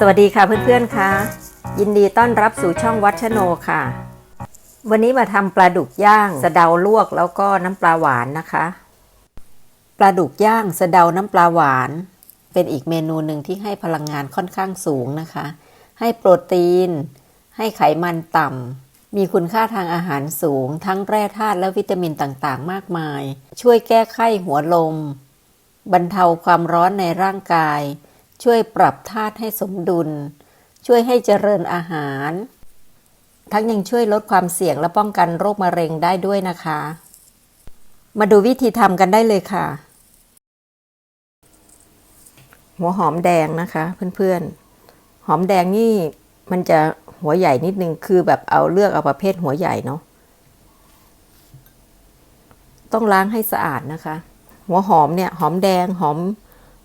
สวัสดีค่ะเพื่อนๆค่ะยินดีต้อนรับสู่ช่องวัชโนค่ะ วันนี้มาทำปลาดุกย่างสะเดาลวกแล้วก็น้ำปลาหวานนะคะ ปลาดุกย่างสะเดาน้ำปลาหวาน เป็นอีกเมนูหนึ่งที่ให้พลังงานค่อนข้างสูงนะคะ ให้โปรตีน ให้ไขมันต่ำมีคุณค่าทางอาหารสูง ทั้งแร่ธาตุและวิตามินต่างๆ มากมาย ช่วยแก้ไข้หัวลม บรรเทาความร้อนในร่างกาย ช่วยปรับธาตุให้สมดุล ช่วยให้เจริญอาหาร ทั้งยังช่วยลดความเสี่ยงและป้องกันโรคมะเร็งได้ด้วยนะคะ มาดูวิธีทำกันได้เลยค่ะ หัวหอมแดงนะคะเพื่อนๆ หอมแดงนี่มันจะหัวใหญ่นิดนึงคือแบบเอาเลือกเอาประเภทหัวใหญ่เนาะต้องล้างให้สะอาดนะคะ หัวหอมเนี่ยหอมแดงหอม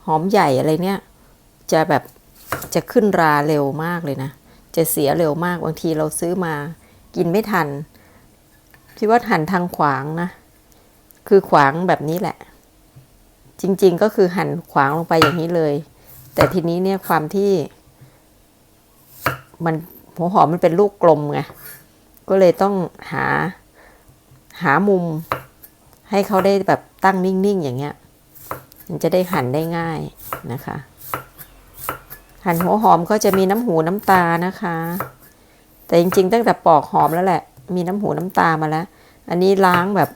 หอมใหญ่อะไรเนี่ย จะแบบจะขึ้นราเร็วมากเลยนะ จะเสียเร็วมากบางทีเราซื้อมากินไม่ทันคิดว่าหั่นทางขวางนะ คือขวางแบบนี้แหละ จริง ๆก็คือหั่นขวางลงไปอย่างนี้เลย แต่ทีนี้เนี่ยความที่ มันหัวหอมมันเป็นลูกกลมไง ก็เลยต้องหาหามุมให้เขาได้แบบตั้งนิ่ง ๆ อย่างเงี้ย มันจะได้หั่นได้ง่ายนะคะ หั่นหัวหอมก็จะมีน้ำหูน้ำตานะคะ แต่จริงๆ ตั้งแต่ปอกหอมแล้วแหละ มีน้ำหูน้ำตามาแล้ว อันนี้ล้างแบบ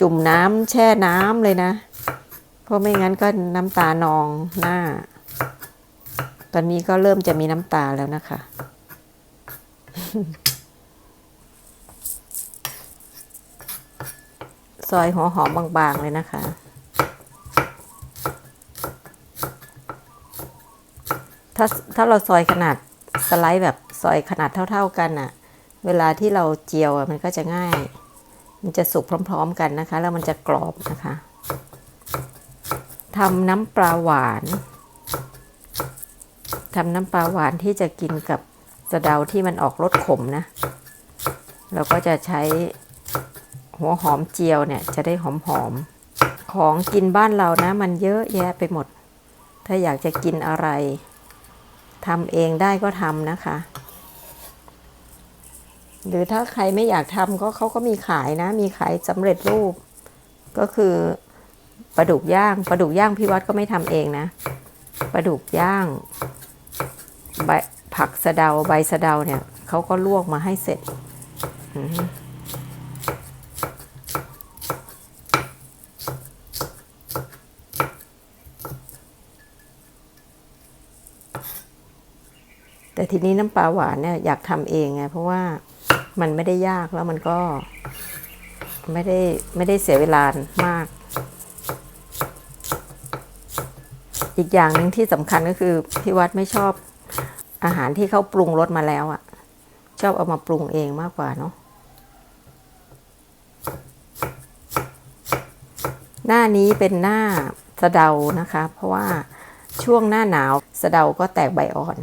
จุ่มน้ำแช่น้ำเลยนะ เพราะไม่งั้นก็น้ำตานองหน้า ตอนนี้ก็เริ่มจะมีน้ำตาแล้วนะคะ ซอยหัวหอมบางๆเลยนะคะ ถ้าถ้าเราซอยขนาดสไลด์แบบซอยขนาดเท่า ๆกันอะเวลาที่เราเจียวอะมันก็จะง่าย มันจะสุกพร้อม ๆ กันนะคะ แล้วมันจะกรอบนะคะทำน้ำปลาหวานทำน้ำปลาหวานที่จะกินกับสะเดาที่มันออกรสขมนะ เราก็จะใช้หัวหอมเจียวเนี่ยจะได้หอมๆของกินบ้านเรานะ มันเยอะแยะไปหมด ถ้าอยากจะกินอะไร ทำเองได้ก็ทำนะคะ หรือถ้าใครไม่อยากทำก็เขาก็มีขายนะ มีขายสำเร็จรูป ก็คือปลาดุกย่างปลาดุกย่างพี่วัดก็ไม่ทำเองนะปลาดุกย่างใบผักสะเดาใบสะเดาเนี่ยเขาก็ลวกมาให้เสร็จ แต่ทีนี้น้ำปลาหวานเนี่ยอยากทำเองไงเพราะว่ามันไม่ได้ยากแล้วมันก็ ไม่ได้ไม่ได้เสียเวลามาก อีกอย่างหนึ่งที่สำคัญก็คือพี่วัดไม่ชอบอาหารที่เขาปรุงรสมาแล้วอะ่ะ ชอบเอามาปรุงเองมากกว่าเนาะหน้านี้เป็นหน้าสะเดานะคะ เพราะว่าช่วงหน้าหนาวสะเดาก็แตกใบอ่อน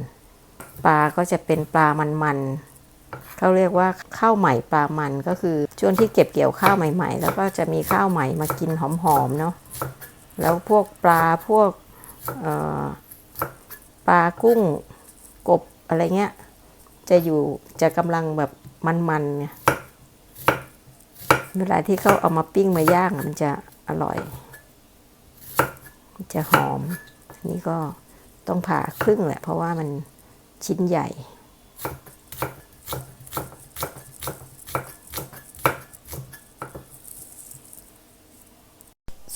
ปลาก็จะเป็นปลามันๆเขาเรียกว่าข้าวใหม่ปลามันก็คือช่วงที่เก็บเกี่ยวข้าวใหม่ ๆ แล้วก็จะมีข้าวใหม่มากินหอมๆเนาะแล้วพวกปลาพวกปลากุ้งกบอะไรเงี้ยจะอยู่จะกำลังแบบมันๆเนี่ยเวลาที่เขาเอามาปิ้งมาย่างมันจะอร่อยจะหอม นี่ก็ต้องผ่าครึ่งแหละ เพราะว่ามัน ชิ้นใหญ่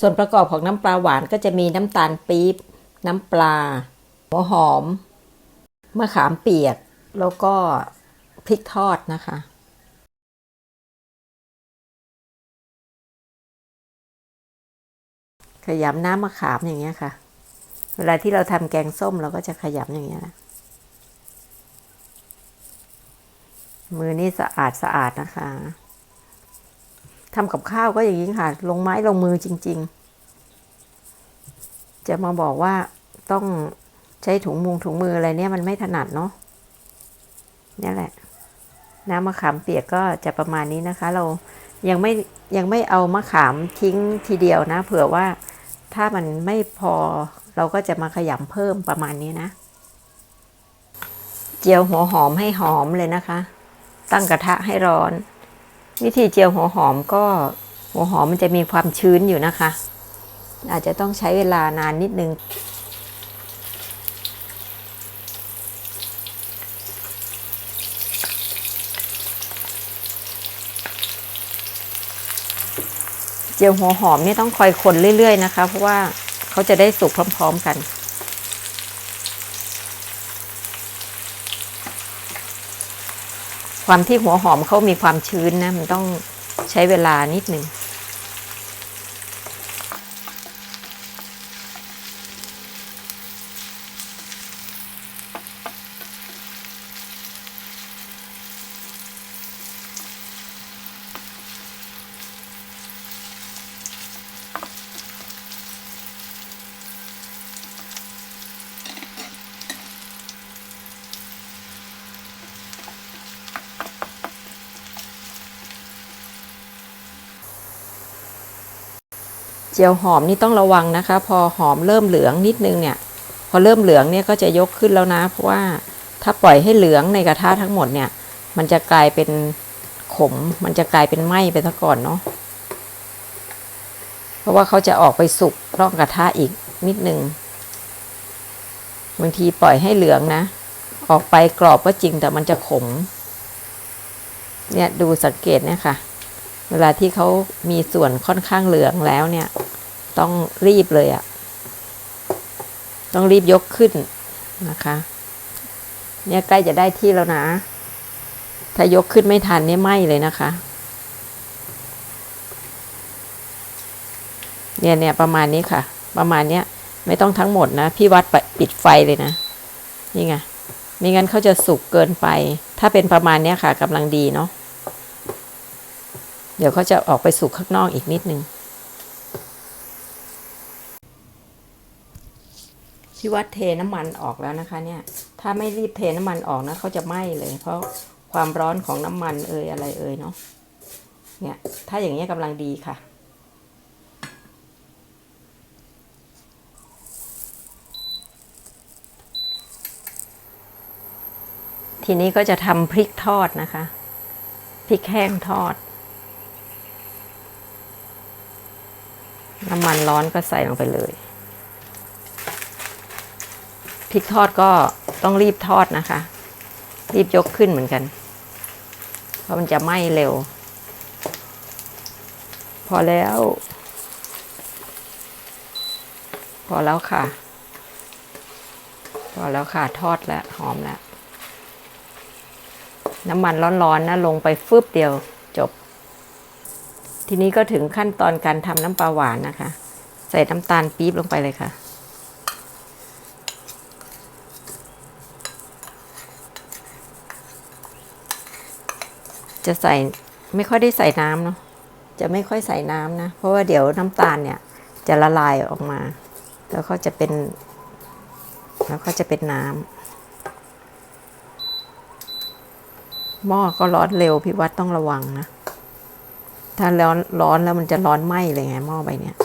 ส่วนประกอบของน้ำปลาหวานก็จะมีน้ำตาลปี๊บ น้ำปลา หัวหอม มะขามเปียก แล้วก็พริกทอดนะคะ ขยำน้ำมะขามอย่างเงี้ยค่ะ เวลาที่เราทำแกงส้มเราก็จะขยำอย่างเงี้ยนะ มือนี่สะอาดสะอาดนะคะทำกับข้าวก็อย่างนี้ค่ะ ลงไม้ลงมือจริง ๆ จะมาบอกว่าต้องใช้ถุงมุงถุงมืออะไรเนี่ยมันไม่ถนัดเนาะนี่แหละ น้ำมะขามเปียกก็จะประมาณนี้นะคะ เรายังไม่ยังไม่เอามะขามทิ้งทีเดียวนะ เผื่อว่าถ้ามันไม่พอเราก็จะมาขยำเพิ่มประมาณนี้นะ เจียวหัวหอมให้หอมเลยนะคะ ตั้งกระทะให้ร้อน วิธีเจียวหัวหอมก็หัวหอมมันจะมีความชื้นอยู่นะคะ อาจจะต้องใช้เวลานานนิดนึง เจียวหัวหอมนี่ต้องคอยคนเรื่อยๆนะคะ เพราะว่าเขาจะได้สุกพร้อม ๆ กัน ความที่หัวหอมเขามีความชื้นนะ มันต้องใช้เวลานิดหนึ่ง เจียวหอมนี่ต้องระวังนะคะ พอหอมเริ่มเหลืองนิดนึงเนี่ย พอเริ่มเหลืองเนี่ยก็จะยกขึ้นแล้วนะ เพราะว่าถ้าปล่อยให้เหลืองในกระทะทั้งหมดเนี่ย มันจะกลายเป็นขม มันจะกลายเป็นไหม้ไปซะก่อนเนาะเพราะว่าเขาจะออกไปสุกนอกกระทะอีกนิดนึงบางทีปล่อยให้เหลืองนะ ออกไปกรอบก็จริงแต่มันจะขม เนี่ยดูสังเกตเนี่ยค่ะ เวลาที่เขามีส่วนค่อนข้างเหลืองแล้วเนี่ย ต้องรีบเลยอะ่ะ ต้องรีบยกขึ้นนะคะ เนี่ยใกล้จะได้ที่แล้วนะ ถ้ายกขึ้นไม่ทันเนี่ยไหม้เลยนะคะ เนี่ยเนี่ยประมาณนี้ค่ะ ประมาณเนี้ยไม่ต้องทั้งหมดนะ พี่วัดปปิดไฟเลยนะ นี่ไงไม่งั้นเขาจะสุกเกินไป ถ้าเป็นประมาณเนี้ยค่ะกำลังดีเนาะเดี๋ยวเขาจะออกไปสู่ข้างนอกอีกนิดนึง ที่วัดเทน้ำมันออกแล้วนะคะ เนี่ย ถ้าไม่รีบเทน้ำมันออกนะเขาจะไหม้เลย เพราะความร้อนของน้ำมันเอ่ยอะไรเอ่ยเนาะเนี่ย ถ้าอย่างนี้ยกำลังดีค่ะ ทีนี้ก็จะทำพริกทอดนะคะ พริกแห้งทอด น้ำมันร้อนก็ใส่ลงไปเลย พริกทอดก็ต้องรีบทอดนะคะ รีบยกขึ้นเหมือนกัน เพราะมันจะไหม้เร็ว พอแล้ว พอแล้วค่ะ พอแล้วค่ะทอดแล้วหอมแล้ว น้ำมันร้อนๆนะลงไปฟึบเดียวจบ ทีนี้ก็ถึงขั้นตอนการทำน้ำปลาหวานนะคะ ใส่น้ำตาลปี๊บลงไปเลยค่ะ จะใส่ไม่ค่อยได้ใส่น้ำเนาะจะไม่ค่อยใส่น้ำนะ เพราะว่าเดี๋ยวน้ำตาลเนี่ย จะละลายออกมา แล้วก็จะเป็น แล้วก็จะเป็นน้ำหม้อก็ร้อนเร็วพี่วัดต้องระวังนะ ถ้าร้อนร้อนแล้วมันจะร้อนไหม้เลยไงหม้อใบเนี้ย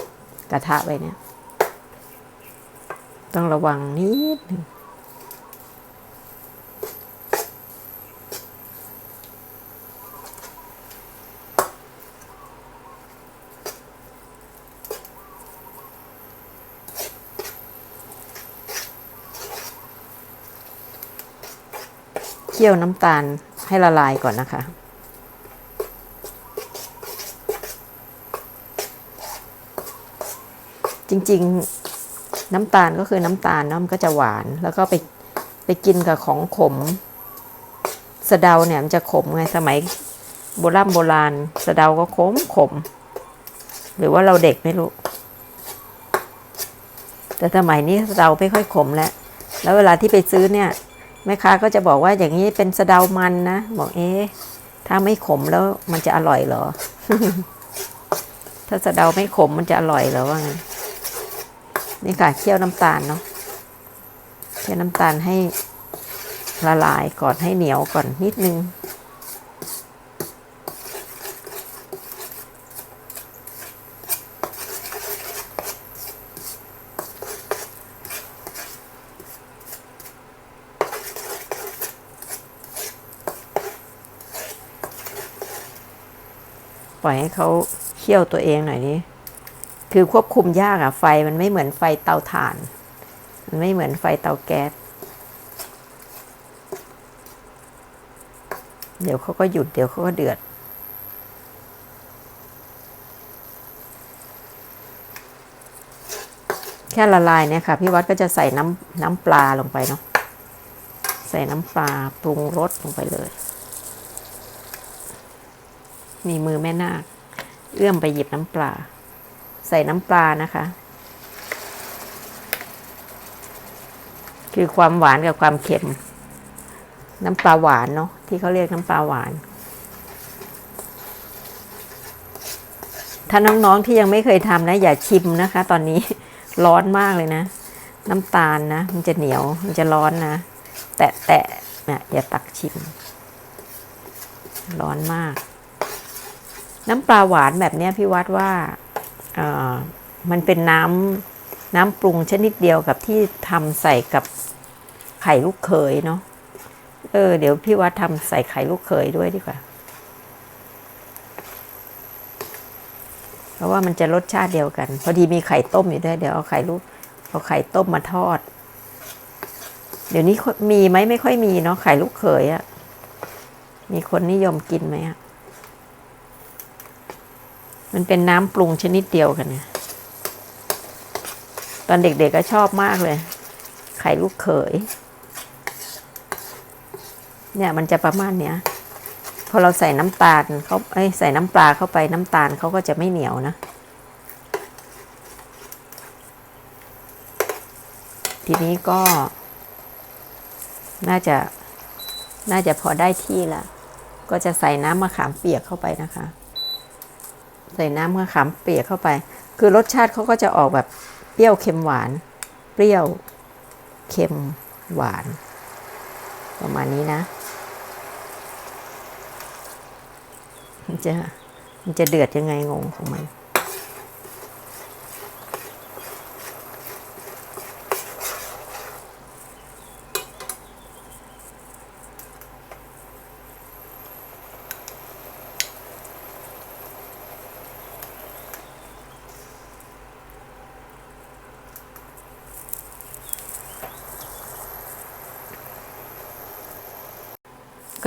กระทะใบเนี้ยต้องระวังนิดนึง คี่ยวน้ำตาลให้ละลายก่อนนะคะ จริงๆน้ำตาลก็คือน้ำตาลเนาะมันก็จะหวานแล้วก็ไปไปกินกับของขมสะเดาเนี่ยมันจะขมไงสมัยโบราณโบราณสะเดาก็ขมขม หรือว่าเราเด็กไม่รู้ แต่สมัยนี้สะเดาไม่ค่อยขมแล้ว แล้วเวลาที่ไปซื้อเนี่ย แม่ค้าก็จะบอกว่าอย่างนี้เป็นสะเดามันนะ บอกเอ๊ะถ้าไม่ขมแล้วมันจะอร่อยเหรอ ถ้าสะเดาไม่ขมมันจะอร่อยเหรอว่าไงนี่ค่ะเคี่ยวน้ำตาลเนาะเคี่ยวน้ำตาลให้ละลายก่อนให้เหนียวก่อนนิดนึง ล่อยให้เขาเคี่ยวตัวเองหน่อยนี้ คือควบคุมยากอะไฟมันไม่เหมือนไฟเตาถ่าน มันไม่เหมือนไฟเตาแก๊ส เดี๋ยวเขาก็หยุดเดี๋ยวเขาก็เดือด แค่ละลายเนี่ยค่ะ พี่วัดก็จะใส่น้ำน้ำปลาลงไปเนาะ ใส่น้ำปลาปรุงรสลงไปเลย มีมือแม่นาค เอื้อมไปหยิบน้ำปลา ใส่น้ำปลานะคะ คือความหวานกับความเค็ม น้ำปลาหวานเนาะที่เขาเรียกน้ำปลาหวาน ถ้าน้องๆที่ยังไม่เคยทำนะ อย่าชิมนะคะ ตอนนี้ร้อนมากเลยนะ น้ำตาลนะ มันจะเหนียวมันจะร้อนนะ แตะแตะนะอย่าตักชิม ร้อนมาก น้ำปลาหวานแบบนี้พี่วัดว่ามันเป็นน้ำน้ำปรุงชนิดเดียวกับที่ทำใส่กับไข่ลูกเขยเนาะเออเดี๋ยวพี่วัดทำใส่ไข่ลูกเขยด้วยดีกว่า เพราะว่ามันจะรสชาติเดียวกัน พอดีมีไข่ต้มอยู่ด้วย เดี๋ยวเอาไข่ลูกเอาไข่ต้มมาทอด เดี๋ยวนี้มีไหมไม่ค่อยมีเนาะไข่ลูกเขยอะมีคนนิยมกินไหมอะ มันเป็นน้ำปรุงชนิดเดียวกันเนี่ยตอนเด็กๆก็ชอบมากเลย ไข่ลูกเขย เนี่ยมันจะประมาณเนี้ย พอเราใส่น้ำตาลเขาเอ้ยใส่น้ำปลาเข้าไปน้ำตาลเขาก็จะไม่เหนียวนะ ทีนี้ก็ น่าจะ น่าจะพอได้ที่ละ ก็จะใส่น้ำมะขามเปียกเข้าไปนะคะ ใส่น้ำมะขามเปียกเข้าไป คือรสชาติเขาก็จะออกแบบเปรี้ยวเค็มหวาน เปรี้ยวเค็มหวาน ประมาณนี้นะมันจะมันจะเดือดยังไงงงของมัน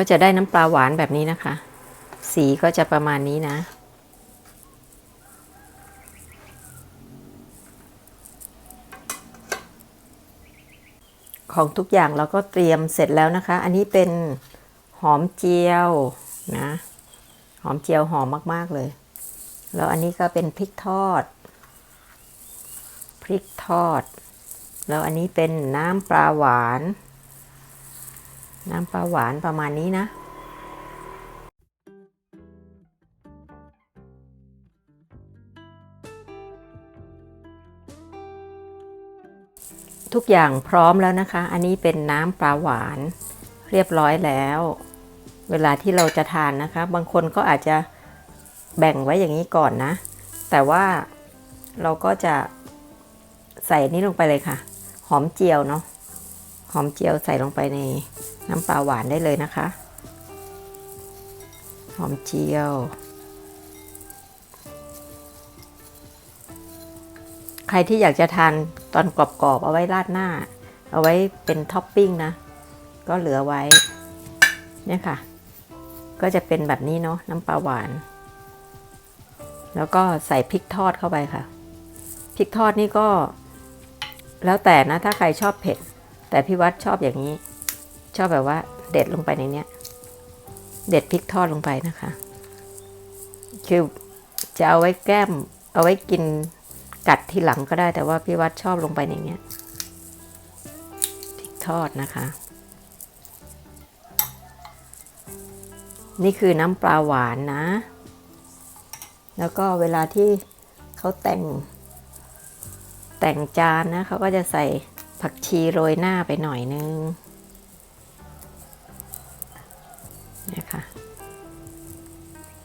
ก็จะได้น้ำปลาหวานแบบนี้นะคะ สีก็จะประมาณนี้นะ ของทุกอย่างเราก็เตรียมเสร็จแล้วนะคะ อันนี้เป็นหอมเจียวนะ หอมเจียวหอมมากๆเลย แล้วอันนี้ก็เป็นพริกทอด พริกทอด แล้วอันนี้เป็นน้ำปลาหวาน น้ำปลาหวานประมาณนี้นะ ทุกอย่างพร้อมแล้วนะคะ อันนี้เป็นน้ำปลาหวานเรียบร้อยแล้ว เวลาที่เราจะทานนะคะ บางคนก็อาจจะแบ่งไว้อย่างนี้ก่อนนะ แต่ว่าเราก็จะใส่นี้ลงไปเลยค่ะ หอมเจียวเนาะ หอมเจียวใส่ลงไปในน้ำปลาหวานได้เลยนะคะ หอมเจียว ใครที่อยากจะทานตอนกรอบๆ เอาไว้ราดหน้า เอาไว้เป็นท็อปปิ้งนะ ก็เหลือไว้ เนี่ยค่ะ ก็จะเป็นแบบนี้เนาะน้ำปลาหวาน แล้วก็ใส่พริกทอดเข้าไปค่ะ พริกทอดนี่ก็ แล้วแต่นะถ้าใครชอบเผ็ด แต่พี่วัดชอบอย่างนี้ ชอบแบบว่า เด็ดลงไปในเนี้ย เด็ดพริกทอดลงไปนะคะ คือจะเอาไว้แก้ม เอาไว้กินกัดทีหลังก็ได้แต่ว่าพี่วัดชอบลงไปในเนี้ยพริกทอดนะคะ นี่คือน้ำปลาหวานนะ แล้วก็เวลาที่เขาแต่งแต่งจานนะเขาก็จะใส่ ผักชีโรยหน้าไปหน่อยนึงเนี่ยค่ะ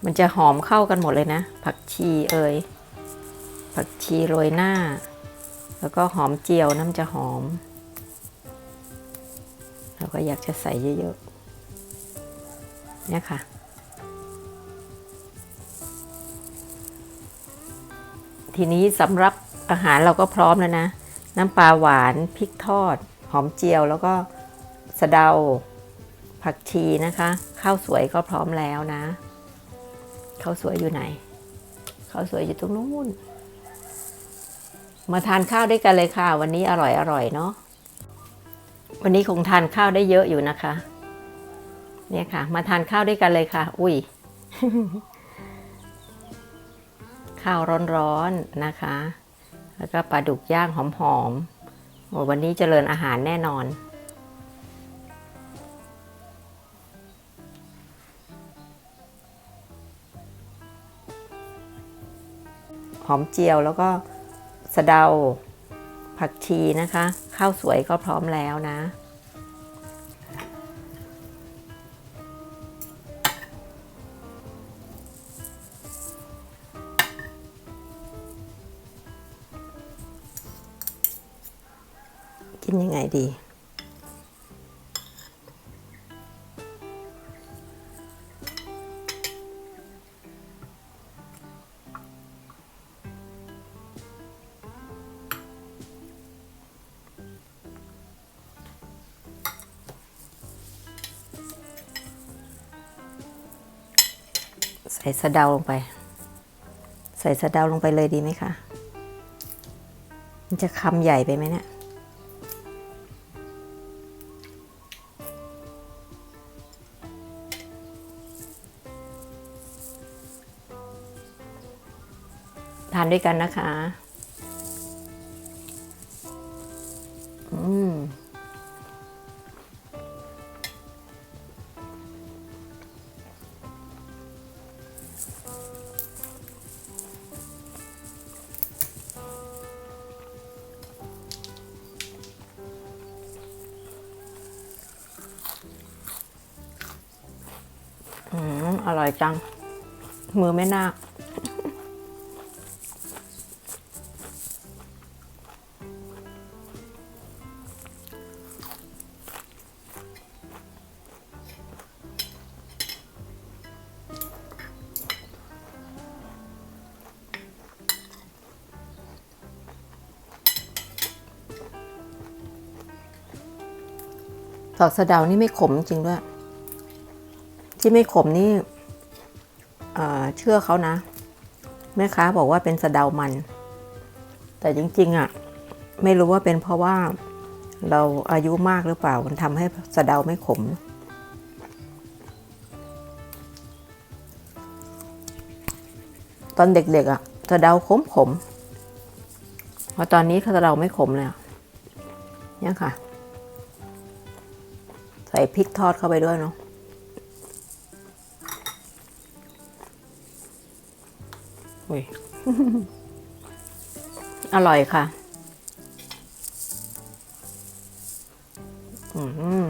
มันจะหอมเข้ากันหมดเลยนะ ผักชีเอ่ยผักชีโรยหน้า แล้วก็หอมเจียวน้ำจะหอม เราก็อยากจะใส่เยอะๆเนี่ยค่ะ ทีนี้สำหรับอาหารเราก็พร้อมแล้วนะ น้ำปลาหวาน พริกทอด หอมเจียว แล้วก็สะเดา ผักชีนะคะ ข้าวสวยก็พร้อมแล้วนะ ข้าวสวยอยู่ไหน ข้าวสวยอยู่ตรงนู้น มาทานข้าวด้วยกันเลยค่ะ วันนี้อร่อยอร่อยเนาะ วันนี้คงทานข้าวได้เยอะอยู่นะคะ เนี่ยค่ะ มาทานข้าวด้วยกันเลยค่ะ อุ้ย ข้าวร้อนๆนะคะ แล้วก็ปลาดุกย่างหอมๆโอ้วันนี้เจริญอาหารแน่นอน หอมเจียวแล้วก็สะเดาผักชีนะคะ ข้าวสวยก็พร้อมแล้วนะ ดี ใส่สะเดาลงไป ใส่สะเดาลงไปเลยดีไหมคะมันจะคำใหญ่ไปไหมเนี่ยานด้วยกันนะคะ อืมอร่อยจัง มือไม่นาค อกสะเดานี่ไม่ขมจริงด้วย ที่ไม่ขมนี่เชื่อเขานะ แม่ค้าบอกว่าเป็นสะเดามัน แต่จริงๆอะ่ะ ไม่รู้ว่าเป็นเพราะว่าเราอายุมากหรือเปล่า มันทำให้สะเดาไม่ขม ตอนเด็กๆอะ่ะสะเดาขมขมเพราะตอนนี้สะเดาไม่ขมเลยเนี่ยค่ะ ส่พริกทอดเข้าไปด้วยเนาะอุ้ยอร่อยค่ะ อืม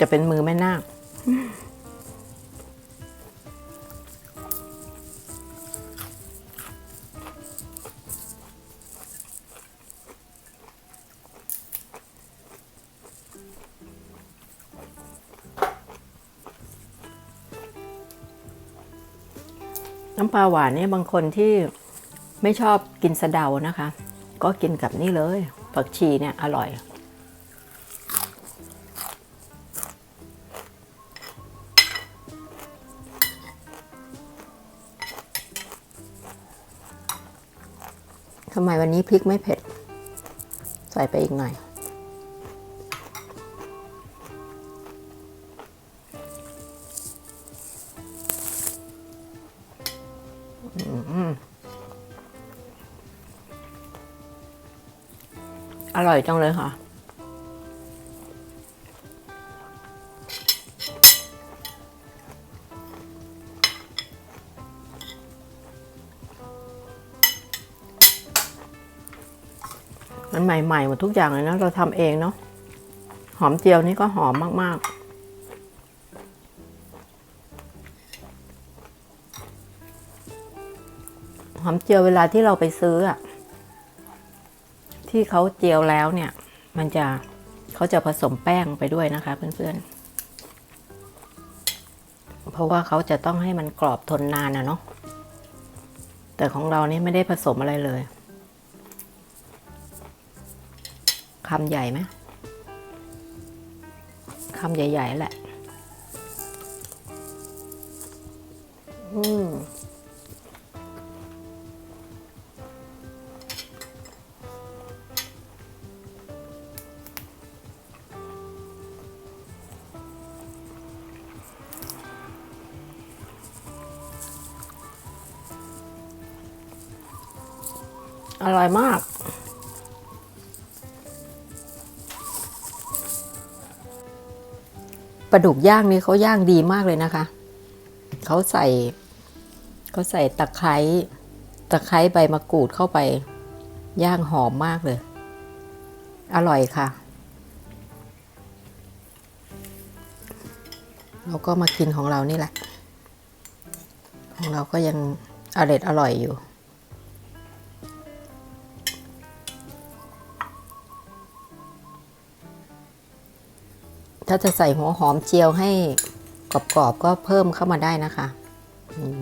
จะเป็นมือแม่นาคน้ำปลาหวานเนี่ยบางคนที่ไม่ชอบกินสะเดานะคะ ก็กินกับนี่เลย ผักชีเนี่ยอร่อยำไมวันนี้พริกไม่เผ็ด ใส่ไปอีกหน่อยอืมอร่อยจังเลยค่ะ ใหม่ๆหมดทุกอย่างเลยนะเราทำเองเนาะหอมเจียวนี่ก็หอมมากๆหอมเจียวเวลาที่เราไปซื้ออะที่เขาเจียวแล้วเนี่ย มันจะเขาจะผสมแป้งไปด้วยนะคะเพื่อนๆ เพราะว่าเขาจะต้องให้มันกรอบทนนานนะเนาะแต่ของเรานี่ไม่ได้ผสมอะไรเลย คำใหญ่ไหมคำใหญ่ๆแหละ อืมอร่อยมาก ปลาดุกย่างนี่เขาย่างดีมากเลยนะคะ เขาใส่เขาใส่ตะไคร้ตะไคร้ใบมะกรูดเข้าไป ย่างหอมมากเลย อร่อยค่ะ เราก็มากินของเรานี่แหละ ของเราก็ยังอร่อยอร่อยอยู่ ถ้าจะใส่หัวหอมเจียวให้กรอบๆก็เพิ่มเข้ามาได้นะคะ อืม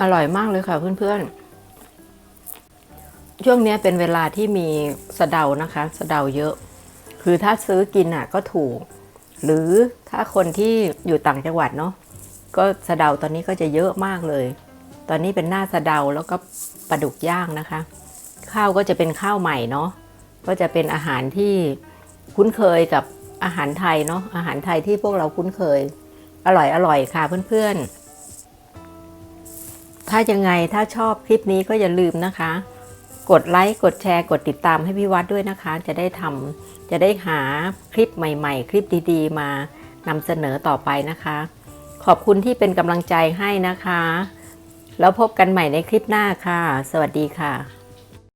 อร่อยมากเลยค่ะเพื่อนๆ ช่วงนี้เป็นเวลาที่มีสะเดานะคะ สะเดาเยอะ คือถ้าซื้อกินอะก็ถูก หรือถ้าคนที่อยู่ต่างจังหวัดเนาะก็สะเดาตอนนี้ก็จะเยอะมากเลย ตอนนี้เป็นหน้าสะเดาแล้วก็ปลาดุกย่างนะคะ ข้าวก็จะเป็นข้าวใหม่เนาะก็จะเป็นอาหารที่คุ้นเคยกับอาหารไทยเนาะอาหารไทยที่พวกเราคุ้นเคย อร่อยอร่อยค่ะเพื่อนๆ ถ้ายังไงถ้าชอบคลิปนี้ก็อย่าลืมนะคะ กดไลค์กดแชร์ กดติดตามให้พี่วัดด้วยนะคะ จะได้ทำจะได้หาคลิปใหม่ ๆ คลิปดีๆ มานำเสนอต่อไปนะคะ ขอบคุณที่เป็นกำลังใจให้นะคะ แล้วพบกันใหม่ในคลิปหน้าค่ะ สวัสดีค่ะ